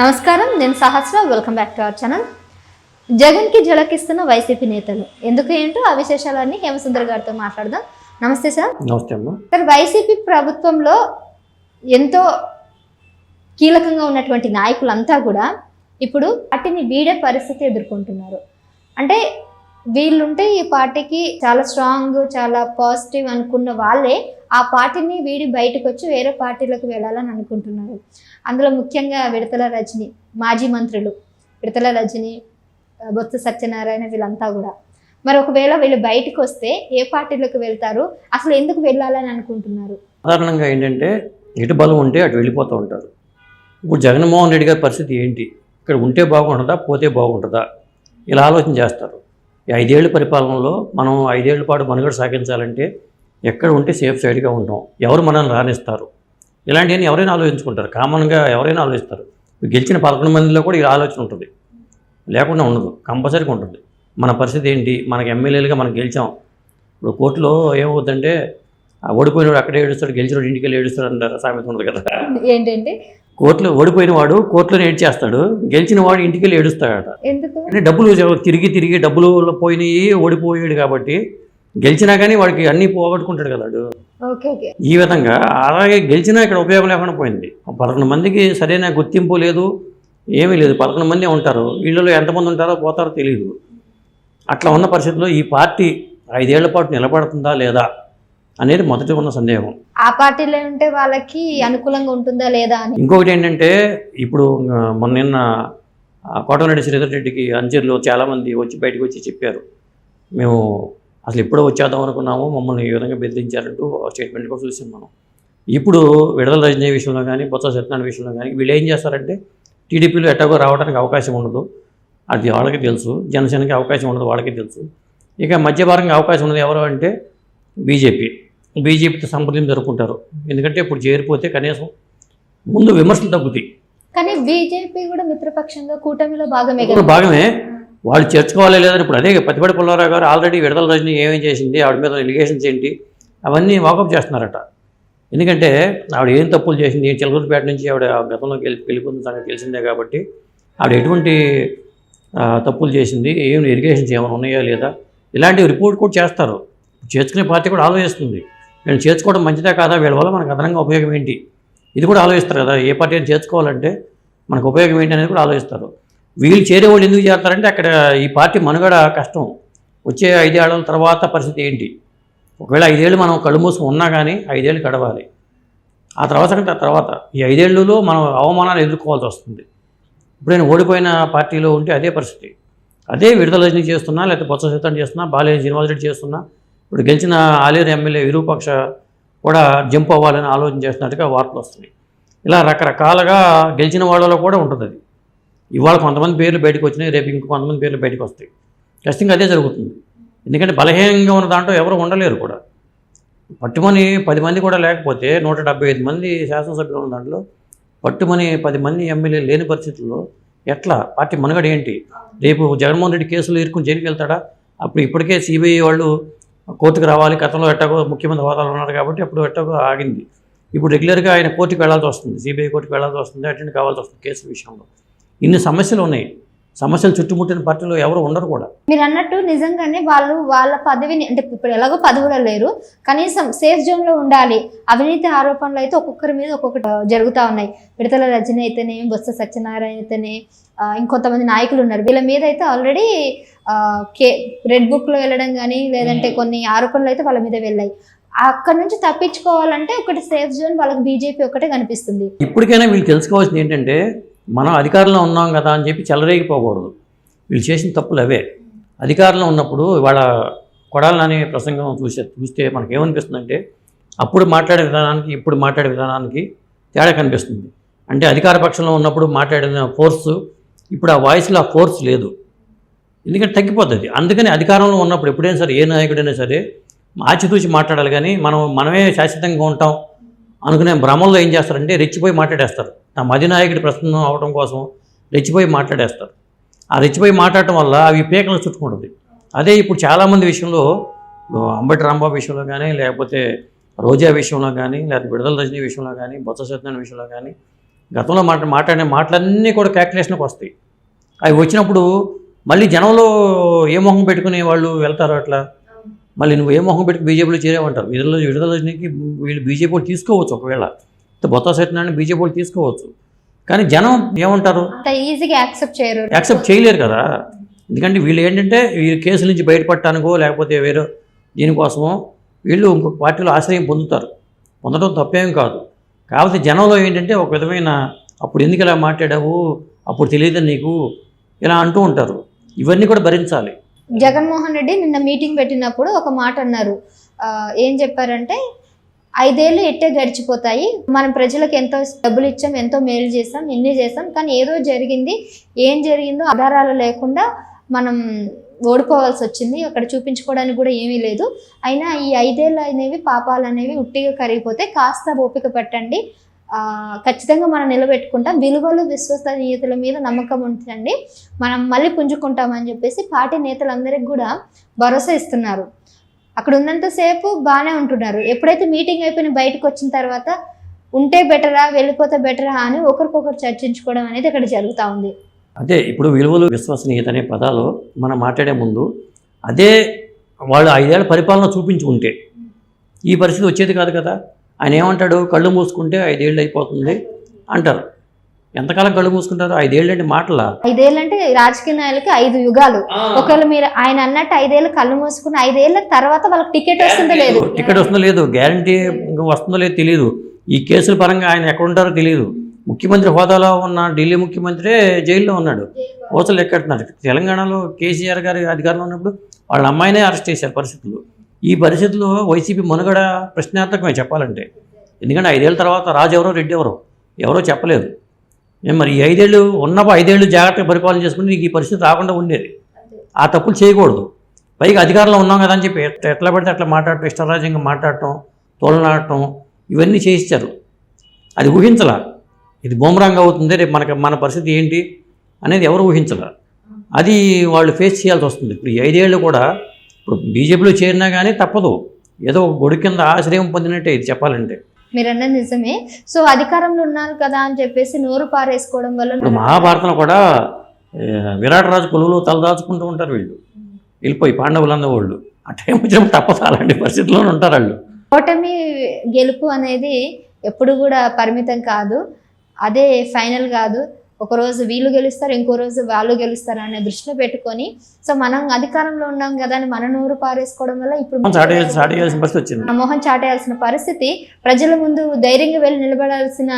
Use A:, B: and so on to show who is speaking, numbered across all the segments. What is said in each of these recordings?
A: నమస్కారం నేను Sahasra welcome back to our channel. జగన్కి జలకిస్తున్న వైసీపీ నేతలు. ఎందుకు ఏంటో ఆ విశేషాలన్నీ హేమసుందర్ గారితో మాట్లాడదాం. నమస్తే సార్.
B: నమస్తే అమ్మ.
A: సార్ వైసీపీ ప్రభుత్వంలో ఎంతో కీలకంగా ఉన్నటువంటి నాయకులంతా కూడా ఇప్పుడు పార్టీని వీడే పరిస్థితి ఎదుర్కొంటున్నారు. అంటే వీళ్ళుంటే ఈ పార్టీకి చాలా స్ట్రాంగ్ చాలా పాజిటివ్ అనుకున్న వాళ్ళే. ఆ పార్టీని వీడి బయటకు వచ్చి వేరే పార్టీలకు వెళ్ళాలని అనుకుంటున్నారు. అందులో ముఖ్యంగా విడతల రజని మాజీ మంత్రులు విడతల రజని బొత్స సత్యనారాయణ వీళ్ళంతా కూడా. మరి ఒకవేళ వీళ్ళు బయటకు వస్తే ఏ పార్టీలకు వెళ్తారు? అసలు ఎందుకు వెళ్ళాలని అనుకుంటున్నారు?
B: సాధారణంగా ఏంటంటే ఎటు బలం ఉంటే అటు వెళ్ళిపోతూ ఉంటారు. ఇప్పుడు జగన్మోహన్ రెడ్డి గారి పరిస్థితి ఏంటి? ఇక్కడ ఉంటే బాగుంటుందా? పోతే బాగుంటుందా? ఇలా ఆలోచన చేస్తారు. ఈ ఐదేళ్ళ పరిపాలనలో మనం ఐదేళ్ళ పాటు మనుగడ సాగించాలంటే ఎక్కడ ఉంటే సేఫ్ సైడ్గా ఉంటాం. ఎవరు మనల్ని రాణిస్తారు ఇలాంటివన్నీ ఎవరైనా ఆలోచించుకుంటారు. కామన్గా ఎవరైనా ఆలోచిస్తారు. గెలిచిన పదకొండు మందిలో కూడా ఈ ఆలోచన ఉంటుంది. లేకుండా ఉండదు. కంపల్సరీగా ఉంటుంది. మన పరిస్థితి ఏంటి? మనకి ఎమ్మెల్యేలుగా మనం గెలిచాం. ఇప్పుడు కోర్టులో ఏమవుతుందంటే ఆ ఓడిపోయినవాడు అక్కడే ఏడుస్తాడు గెలిచినవాడు ఇంటికి వెళ్ళి ఏడుస్తాడు అంటారు. సామెత ఉంది కదా.
A: ఏంటంటే?
B: కోర్టులో ఓడిపోయిన వాడు కోర్టులో ఏడ్చేస్తాడు గెలిచిన వాడు ఇంటికి వెళ్ళి ఏడుస్తాడట.
A: ఎందుకు?
B: అంటే డబ్బులు తిరిగి తిరిగి డబ్బులు పోయినాయి ఓడిపోయాడు కాబట్టి గెలిచినా కానీ వాడికి అన్నీ పోగొట్టుకుంటాడు కదా వాడు.
A: Okay okay.
B: ఈ విధంగా అలాగే గెలిచినా ఇక్కడ ఉపయోగం లేకుండా పోయింది. పదకొండు మందికి సరైన గుర్తింపు లేదు ఏమీ లేదు. పదకొండు మంది ఉంటారు. వీళ్ళలో ఎంతమంది ఉంటారో పోతారో తెలియదు అట్లా ఉన్న పరిస్థితుల్లో ఈ పార్టీ ఐదేళ్ళ పాటు నిలబడుతుందా లేదా అనేది మొదటి ఉన్న సందేహం.
A: ఆ పార్టీలో ఉంటే వాళ్ళకి అనుకూలంగా ఉంటుందా లేదా అని.
B: ఇంకొకటి ఏంటంటే ఇప్పుడు మొన్న నిన్న కోటమిరెడ్డి శ్రీధర్ రెడ్డికి అంజర్లో చాలామంది వచ్చి బయటకు వచ్చి చెప్పారు. మేము అసలు ఎప్పుడో వచ్చేద్దాం అనుకున్నాము మమ్మల్ని ఈ విధంగా బెదిరించారంటూ స్టేట్మెంట్ కూడా చూసాం మనం. ఇప్పుడు విడుదల రజనీ విషయంలో కానీ బొత్స సత్యనారాయణ విషయంలో కానీ వీళ్ళు ఏం చేస్తారంటే టీడీపీలో ఎట్టగో రావడానికి అవకాశం ఉండదు. అది వాళ్ళకి తెలుసు. జనసేనకి అవకాశం ఉండదు వాళ్ళకి తెలుసు. ఇక మధ్యభాగంగా అవకాశం ఉన్నది ఎవరు అంటే బీజేపీ. బీజేపీతో సంప్రదింపు జరుపుకుంటారు. ఎందుకంటే ఇప్పుడు చేరిపోతే కనీసం ముందు విమర్శలు తగ్గుతాయి.
A: కానీ బీజేపీ కూడా మిత్రపక్షంగా కూటమిలో భాగమే
B: భాగమే. వాళ్ళు చేర్చుకోవాలి లేదని ఇప్పుడు అదే పతిపడి పుల్లారావు గారు ఆల్రెడీ విడుదల రజని ఏమేం చేసింది ఆవిడ మీద ఎలిగేషన్స్ ఏంటి అవన్నీ వాకప్ చేస్తున్నారట. ఎందుకంటే ఆవిడ ఏం తప్పులు చేసింది చిలకూరుపేట నుంచి ఆవిడ గతంలో గెలి వెళ్ళిపోతున్న సంగతి తెలిసిందే కాబట్టి ఆవిడ ఎటువంటి తప్పులు చేసింది ఏం ఇరిగేషన్స్ ఏమైనా ఉన్నాయా లేదా ఇలాంటి రిపోర్ట్ కూడా చేస్తారు. చేర్చుకునే పార్టీ కూడా ఆలోచిస్తుంది. నేను చేర్చుకోవడం మంచిదా కాదా వీళ్ళ వల్ల మనకు అదనంగా ఉపయోగం ఏంటి? ఇది కూడా ఆలోచిస్తారు కదా ఏ పార్టీ అయినా చేర్చుకోవాలంటే మనకు ఉపయోగం ఏంటి అనేది కూడా ఆలోచిస్తారు. వీళ్ళు చేరేవాళ్ళు ఎందుకు చేస్తారంటే అక్కడ ఈ పార్టీ మనుగడ కష్టం. వచ్చే ఐదేళ్ళ తర్వాత పరిస్థితి ఏంటి? ఒకవేళ ఐదేళ్ళు మనం కళ్ళు మూసుకుని ఉన్నా కానీ ఐదేళ్ళు గడవాలి. ఆ తర్వాత కంటే ఆ తర్వాత. ఈ ఐదేళ్ళలో మనం అవమానాలు ఎదుర్కోవాల్సి వస్తుంది. ఇప్పుడు నేను ఓడిపోయిన పార్టీలో ఉంటే అదే పరిస్థితి. అదే విడుదల చేస్తున్నా లేకపోతే బొత్స సీతం చేస్తున్నా బాలయ్య శ్రీనివాసరెడ్డి చేస్తున్నా ఇప్పుడు గెలిచిన ఆలేరు ఎమ్మెల్యే విరూపక్ష కూడా జంప్ అవ్వాలని ఆలోచన చేస్తున్నట్టుగా వార్తలు వస్తున్నాయి. ఇలా రకరకాలుగా గెలిచిన వాళ్ళలో కూడా ఉంటుంది అది ఇవాళ కొంతమంది పేర్లు బయటకు వచ్చినాయి రేపు ఇంకో కొంతమంది పేర్లు బయటకు వస్తాయి. ఖచ్చితంగా అదే జరుగుతుంది. ఎందుకంటే బలహీనంగా ఉన్న దాంట్లో ఎవరు ఉండలేరు కూడా. పట్టుమని పది మంది కూడా లేకపోతే నూట డెబ్బై ఐదు మంది శాసనసభ్యులు ఉన్న దాంట్లో పట్టుమని పది మంది ఎమ్మెల్యేలు లేని పరిస్థితుల్లో ఎట్లా? పార్టీ మనుగడ ఏంటి? రేపు జగన్మోహన్ రెడ్డి కేసులు ఇరుక్కుని జైలుకి వెళ్తాడా? అప్పుడు ఇప్పటికే సిబిఐ వాళ్ళు కోర్టుకు రావాలి గతంలో ఎట్టాగో ముఖ్యమంత్రి హోదాలో ఉన్నారు కాబట్టి అప్పుడు ఎట్టాగో ఆగింది. ఇప్పుడు రెగ్యులర్గా ఆయన కోర్టుకు వెళ్ళాల్సి వస్తుంది సిబిఐ కోర్టుకు వెళ్ళాల్సి వస్తుంది అటెండ్ కావాల్సి వస్తుంది కేసు విషయంలో. ఇన్ని సమస్యలు ఉన్నాయి. సమస్యలు చుట్టుముట్టిన పార్టీలో ఎవరు ఉండరు కూడా.
A: మీరు అన్నట్టు నిజంగానే వాళ్ళు వాళ్ళ పదవిని అంటే ఇప్పుడు ఎలాగో పదవిలో లేరు. కనీసం సేఫ్ జోన్లో ఉండాలి. అవినీతి ఆరోపణలు అయితే ఒక్కొక్కరి మీద ఒక్కొక్కటి జరుగుతా ఉన్నాయి. విడతల రజని అయితేనే బొత్స సత్యనారాయణ అయితేనే ఇంకొంతమంది నాయకులు ఉన్నారు. వీళ్ళ మీద అయితే ఆల్రెడీ కే రెడ్ బుక్లో వెళ్ళడం కానీ లేదంటే కొన్ని ఆరోపణలు అయితే వాళ్ళ మీద వెళ్ళాయి. అక్కడ నుంచి తప్పించుకోవాలంటే ఒకటి సేఫ్ జోన్ వాళ్ళకి బీజేపీ ఒకటే కనిపిస్తుంది.
B: ఇప్పటికైనా వీళ్ళు తెలుసుకోవాల్సింది ఏంటంటే మనం అధికారంలో ఉన్నాం కదా అని చెప్పి చెలరేగిపోకూడదు. వీళ్ళు చేసిన తప్పులు అవే. అధికారంలో ఉన్నప్పుడు ఇవాళ కొడాలనే ప్రసంగం చూసే చూస్తే మనకేమనిపిస్తుందంటే అప్పుడు మాట్లాడే విధానానికి ఇప్పుడు మాట్లాడే విధానానికి తేడా కనిపిస్తుంది. అంటే అధికార పక్షంలో ఉన్నప్పుడు మాట్లాడిన ఫోర్సు ఇప్పుడు ఆ వాయిస్లో ఆ ఫోర్స్ లేదు. ఎందుకంటే తగ్గిపోతుంది. అందుకని అధికారంలో ఉన్నప్పుడు ఎప్పుడైనా సరే ఏ నాయకుడైనా సరే ఆచితూచి మాట్లాడాలి కానీ మనం మనమే శాశ్వతంగా ఉంటాం అనుకునే భ్రమంలో ఏం చేస్తారంటే రెచ్చిపోయి మాట్లాడేస్తారు. తమ అధినాయకుడి ప్రసన్నం అవడం కోసం రెచ్చిపోయి మాట్లాడేస్తారు. ఆ రెచ్చిపోయి మాట్లాడటం వల్ల అవి పీకలు చుట్టుకుంటుంది. అదే ఇప్పుడు చాలామంది విషయంలో అంబటి రాంబాబు విషయంలో కానీ లేకపోతే రోజా విషయంలో కానీ లేకపోతే విడుదల రజనీ విషయంలో కానీ బొత్స సత్యనారాయణ విషయంలో కానీ గతంలో మాట మాట్లాడిన మాటలన్నీ కూడా క్యాల్కులేషన్కి వస్తాయి. అవి వచ్చినప్పుడు మళ్ళీ జనంలో ఏ మొహం పెట్టుకునే వాళ్ళు వెళ్తారు అట్లా? మళ్ళీ నువ్వు ఏ మొహం పెట్టుకుని బీజేపీలో చేరేవంటారు విడుదల విడుదల రజనీకి వీళ్ళు బీజేపీ తీసుకోవచ్చు ఒకవేళ. బొత్త సత్యనారాయణ బీజేపీ వాళ్ళు తీసుకోవచ్చు. కానీ జనం ఏమంటారు?
A: ఈజీగా యాక్సెప్ట్ చేయరు.
B: యాక్సెప్ట్ చేయలేరు కదా. ఎందుకంటే వీళ్ళు ఏంటంటే వీళ్ళు కేసుల నుంచి బయటపడటానికో లేకపోతే వేరే దీనికోసమో వీళ్ళు ఇంకొక పార్టీలో ఆశ్రయం పొందుతారు. పొందడం తప్పేం కాదు. కాకపోతే జనంలో ఏంటంటే ఒక విధమైన అప్పుడు ఎందుకు ఇలా మాట్లాడావు? అప్పుడు తెలియదు నీకు? ఇలా అంటూ ఉంటారు. ఇవన్నీ కూడా భరించాలి.
A: జగన్మోహన్ రెడ్డి నిన్న మీటింగ్ పెట్టినప్పుడు ఒక మాట అన్నారు. ఏం చెప్పారంటే ఐదేళ్ళు ఎట్టే గడిచిపోతాయి. మనం ప్రజలకు ఎంతో డబ్బులు ఇచ్చాం ఎంతో మేలు చేసాం ఎన్ని చేసాం కానీ ఏదో జరిగింది ఏం జరిగిందో ఆధారాలు లేకుండా మనం ఓడిపోవాల్సి వచ్చింది. అక్కడ చూపించుకోవడానికి కూడా ఏమీ లేదు. అయినా ఈ ఐదేళ్ళు అనేవి పాపాలు అనేవి ఉట్టిగా కరిగిపోతే కాస్త ఓపిక పెట్టండి. ఖచ్చితంగా మనం నిలబెట్టుకుంటాం. విలువలు విశ్వసనీయతల మీద నమ్మకం ఉంటుందండి మనం మళ్ళీ పుంజుకుంటామని చెప్పేసి పార్టీ నేతలందరికీ కూడా భరోసా ఇస్తున్నారు. అక్కడ ఉన్నంతసేపు బాగానే ఉంటున్నారు. ఎప్పుడైతే మీటింగ్ అయిపోయిన బయటకు వచ్చిన తర్వాత ఉంటే బెటరా వెళ్ళిపోతే బెటరా అని ఒకరికొకరు చర్చించుకోవడం అనేది ఇక్కడ జరుగుతూ ఉంది.
B: అదే ఇప్పుడు విలువలు విశ్వసనీయత అనే పదాలు మనం మాట్లాడే ముందు అదే వాళ్ళు ఐదేళ్ళ పరిపాలన చూపించి ఉంటే ఈ పరిస్థితి వచ్చేది కాదు కదా. ఆయన ఏమంటాడు? కళ్ళు మూసుకుంటే ఐదేళ్ళు అయిపోతుంది అంటారు. ఎంతకాలం కళ్ళు మూసుకుంటారు? ఐదేళ్ళు అంటే మాటలా?
A: ఐదేళ్ళు అంటే రాజకీయ నాయకులకి ఐదు యుగాలు. ఒకవేళ మీరు ఆయన అన్నట్టు ఐదేళ్ళు కళ్ళు మూసుకుని ఐదేళ్ళ తర్వాత వాళ్ళకి టికెట్ వస్తుందో లేదు.
B: టికెట్ వస్తుందో లేదు. గ్యారంటీ వస్తుందో లేదో తెలియదు ఈ కేసుల పరంగా ఆయన ఎక్కడ ఉంటారో తెలియదు ముఖ్యమంత్రి హోదాలో ఉన్న ఢిల్లీ ముఖ్యమంత్రి జైల్లో ఉన్నాడు. ఓసలు ఎక్కడున్నారు తెలంగాణలో కేసీఆర్ గారి అధికారంలో ఉన్నప్పుడు వాళ్ళ అమ్మాయినే అరెస్ట్ చేశారు పరిస్థితులు. ఈ పరిస్థితుల్లో వైసీపీ మనుగడ ప్రశ్నార్థకమే చెప్పాలంటే. ఎందుకంటే ఐదేళ్ళ తర్వాత రాజు ఎవరో రెడ్డి ఎవరో? ఎవరో చెప్పలేదు. మరి ఈ ఐదేళ్ళు ఉన్నప్పుడు ఐదేళ్ళు జాగ్రత్తగా పరిపాలన చేసుకుంటే నీకు ఈ పరిస్థితి రాకుండా ఉండేది. ఆ తప్పులు చేయకూడదు. పైగా అధికారంలో ఉన్నాం కదా అని చెప్పి ఎట్లా ఎట్లా పడితే అట్లా మాట్లాడటం ఇష్టరాజ్యంగా మాట్లాడటం తోలనాడటం ఇవన్నీ చేయించారు అది ఊహించలా. ఇది బూమరాంగ్ అవుతుంది రేపు మనకి మన పరిస్థితి ఏంటి అనేది ఎవరు ఊహించలా. అది వాళ్ళు ఫేస్ చేయాల్సి వస్తుంది. ఇప్పుడు ఈ ఐదేళ్ళు కూడా ఇప్పుడు బీజేపీలో చేరినా కానీ తప్పదు. ఏదో ఒక గొడుగు కింద ఆశ్రయం పొందినట్టే ఇది చెప్పాలంటే.
A: మీరు అన్నది నిజమే. సో అధికారంలో ఉన్నారు కదా అని చెప్పేసి నోరు పారేసుకోవడం వల్ల
B: ఇప్పుడు మహాభారతంలో కూడా విరాట్ రాజు కొలువులో తలదాచుకుంటూ ఉంటారు వీళ్ళు. వెళ్ళిపోయి పాండవులంద వాళ్ళు. ఆ టైం వచ్చినప్పుడు తప్పదు అలాంటి పరిస్థితుల్లోనే ఉంటారు వాళ్ళు.
A: ఓటమి గెలుపు అనేది ఎప్పుడు కూడా పరిమితం కాదు. అదే ఫైనల్ కాదు. ఒక రోజు వీళ్ళు గెలుస్తారు ఇంకో రోజు వాళ్ళు గెలుస్తారు అనే దృష్టిలో పెట్టుకొని సో మనం అధికారంలో ఉన్నాం కదా అని మన నోరు పారేసుకోవడం వల్ల ఇప్పుడు మొహం చాటేయాల్సిన పరిస్థితి ప్రజల ముందు ధైర్యంగా వెళ్ళి నిలబడాల్సిన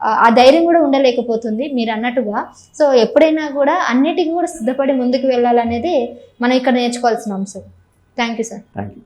A: ఆ- ఆ ధైర్యం కూడా ఉండలేకపోతుంది మీరు అన్నట్టుగా. సో ఎప్పుడైనా కూడా అన్నిటికీ కూడా సిద్ధపడి ముందుకు వెళ్ళాలనేది మనం ఇక్కడ నేర్చుకోవాల్సిన అంశం. Thank you sir
B: thank you